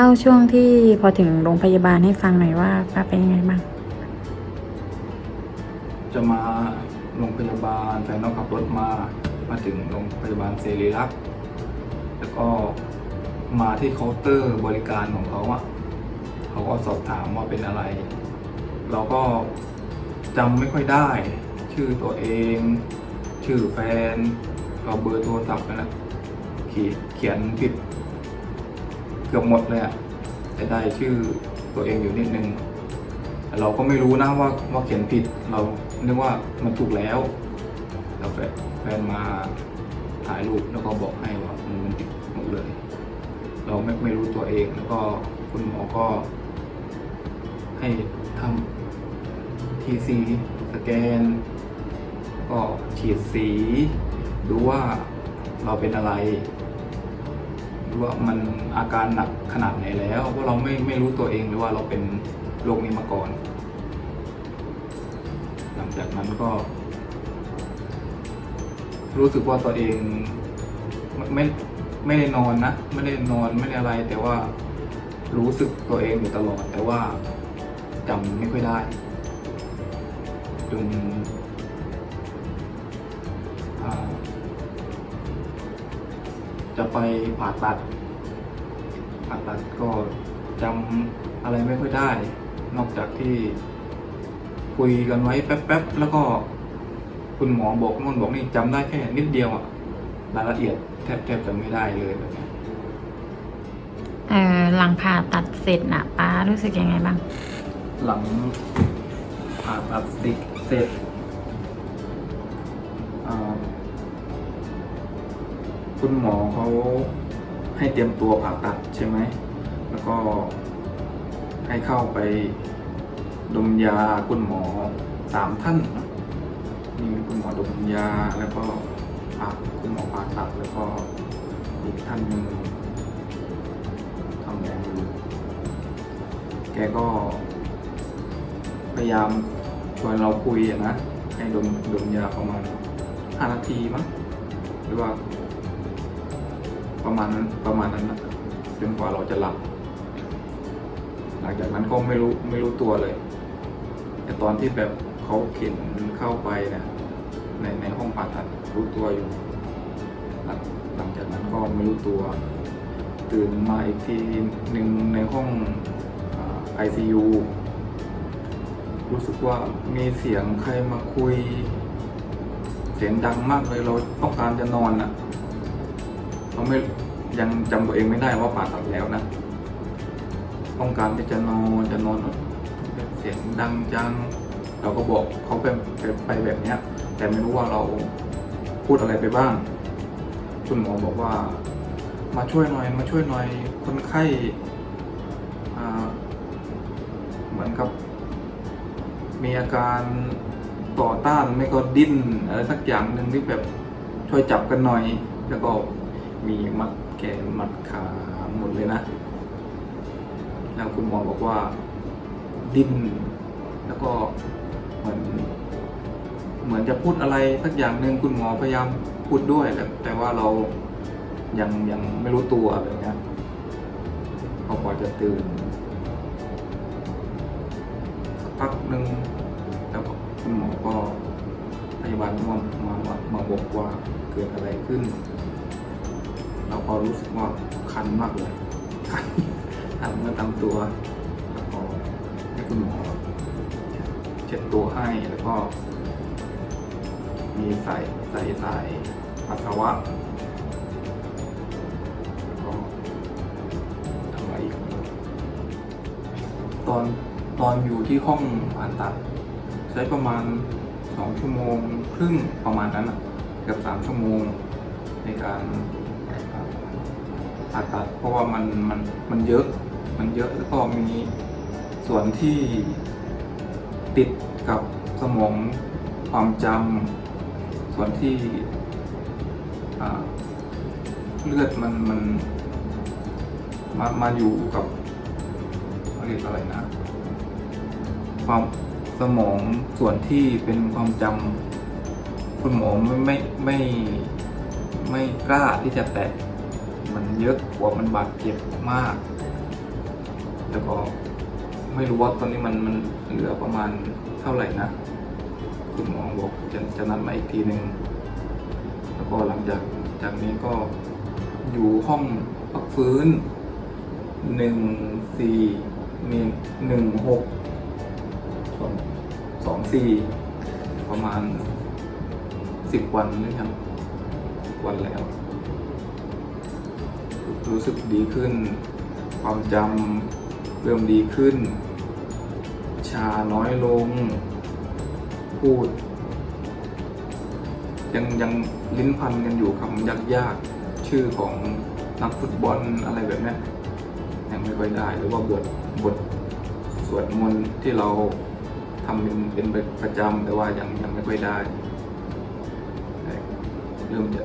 เล่าช่วงที่พอถึงโรงพยาบาลให้ฟังหน่อยว่าป้าเป็นยังไงบ้าง จะมาโรงพยาบาลแฟนน้องขับรถมา มาถึงโรงพยาบาลเสรีรักษ์แล้วก็มาที่เคาน์เตอร์บริการของเขาอะเขาก็สอบถามว่าเป็นอะไร เราก็จำไม่ค่อยได้ ชื่อตัวเอง ชื่อแฟนเราเบอร์โทรศัพท์ไปแล้วเขียนเขียนผิด เกือบหมดเลยอะแต่ได้ชื่อตัวเองอยู่นิดนึงเราก็ไม่รู้นะว่าว่าเขียนผิดเรานึกว่ามันถูกแล้วแล้วแฟนแฟนมาถ่ายรูปแล้วก็บอกให้ว่ามันผิดหมดเลย เราไม่ไม่รู้ตัวเองแล้วก็คุณหมอก็ ให้ทำทีซีสแกน ก็ฉีดสีดูว่าเราเป็นอะไร ว่ามันอาการหนักขนาดไหนแล้วเพราะเราไม่ไม่รู้ตัวเองหรือว่าเราเป็นโรคนี้มาก่อน หลังจากนั้นก็ รู้สึกว่าตัวเองไม่ไม่ไม่ได้นอนนะ ไม่ได้นอนไม่ได้อะไร แต่ว่ารู้สึกตัวเองอยู่ตลอด แต่ว่าจำไม่ค่อยได้จน จะไปผ่าตัด ผ่าตัดก็จำอะไรไม่ค่อยได้ นอกจากที่คุยกันไว้แป๊บๆ แล้วก็คุณหมอบอกนู่นบอกนี่จำได้แค่นิดเดียวอะรายละเอียดแทบแทบจะไม่ได้เลยแบบเนี้ยเออหลังผ่าตัดเสร็จน่ะป้ารู้สึกยังไงบ้าง หลังผ่าตัดสติกเสร็จอ่า คุณหมอเขาให้เตรียมตัวผ่าตัดใช่ไหม แล้วก็ให้เข้าไปดมยาคุณหมอสามท่านมีคุณหมอดมยาแล้วก็ผ่าคุณหมอผ่าตัดแล้วก็อีกท่านหนึ่งทำแรงดูแกก็ พยายามชวนเราคุยนะให้ดมดมยาประมาณห้านาทีมั้งหรือว่า ประมาณนั้นประมาณนั้นนะจนกว่าเราจะหลับ หลังจากนั้นก็ไม่รู้ไม่รู้ตัวเลย แต่ตอนที่แบบเขาเข็นเข้าไปเนี่ยในในห้องผ่าตัดรู้ตัวอยู่ หลังหลังจากนั้นก็ไม่รู้ตัว ตื่นมาอีกทีหนึ่งในห้องไอซียูรู้สึกว่ามีเสียงใครมาคุย เสียงดังมากเลยเราต้องการจะนอนอะ เราไม่ยังจำตัวเองไม่ได้ว่าผ่าตัดแล้วนะต้องการที่จะนอนจะนอนเสียงดังจัง เราก็บอกเขาไปไปไปแบบเนี้ย แต่ไม่รู้ว่าเราพูดอะไรไปบ้าง คุณหมอบอกว่า มาช่วยหน่อยมาช่วยหน่อยคนไข้เหมือนกับ มีอาการต่อต้านไม่ก็ดิ้นอะไรสักอย่างหนึ่งที่แบบช่วยจับกันหน่อย แล้วก็ มีมัดแขนมัดขาหมดเลยนะ แล้วคุณหมอบอกว่าดิ้นแล้วก็เหมือนเหมือนจะพูดอะไรสักอย่างหนึ่งคุณหมอพยายามพูดด้วยแต่แต่ว่าเรายังยังไม่รู้ตัวแบบเนี้ยพอพอจะตื่นพักหนึ่งแล้วคุณหมอก็พยาบาลมามามามาบอกว่าเกิดอะไรขึ้น เราก็รู้สึกว่าคันมากเลยคันตามเมื่อตามตัวแล้วก็ให้คุณหมอเช็ดตัวให้แล้วก็ มีใส่ใส่สายปัสสาวะแล้วก็ทำอะไรอีกตอนตอนอยู่ที่ห้องผ่าตัด ใช้ประมาณสองชั่วโมง ครึ่งประมาณนั้นเกือบสามชั่วโมงในการ ผ่าตัด เพราะว่ามันมันมันเยอะ มันเยอะแล้วก็มีส่วนที่ติดกับสมองความจำส่วนที่เลือดมันมันมามาอยู่กับเรียกอะไรนะ ความสมองส่วนที่เป็นความจำคุณหมอไม่ไม่ไม่ไม่กล้าที่จะแตะ มันเยอะกว่ามันบาดเจ็บมาก แล้วก็ไม่รู้ว่าตอนนี้มันมันเหลือประมาณเท่าไหร่นะคุณหมอบอกจะจะนัดมาอีกทีหนึ่งแล้วก็หลังจากจากนี้ก็อยู่ห้องพักฟื้นหนึ่งสี่มีหนึ่งหกสองสองสี่ประมาณสิบวันด้วยกัน10วันแล้ว รู้สึกดีขึ้น ความจำเริ่มดีขึ้น ชาน้อยลง พูด ยังยังลิ้นพันกันอยู่คำยากยากๆ ชื่อของนักฟุตบอลอะไรแบบนี้ยังไม่ค่อยได้ หรือว่าบทบทสวดมนต์ที่เราทำเป็นเป็นประจำแต่ว่ายังยังไม่ค่อยได้เริ่มจะ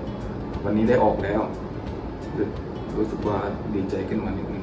วันนี้ได้ออกแล้ว รู้สึกว่าดีใจขึ้นมานิดนึง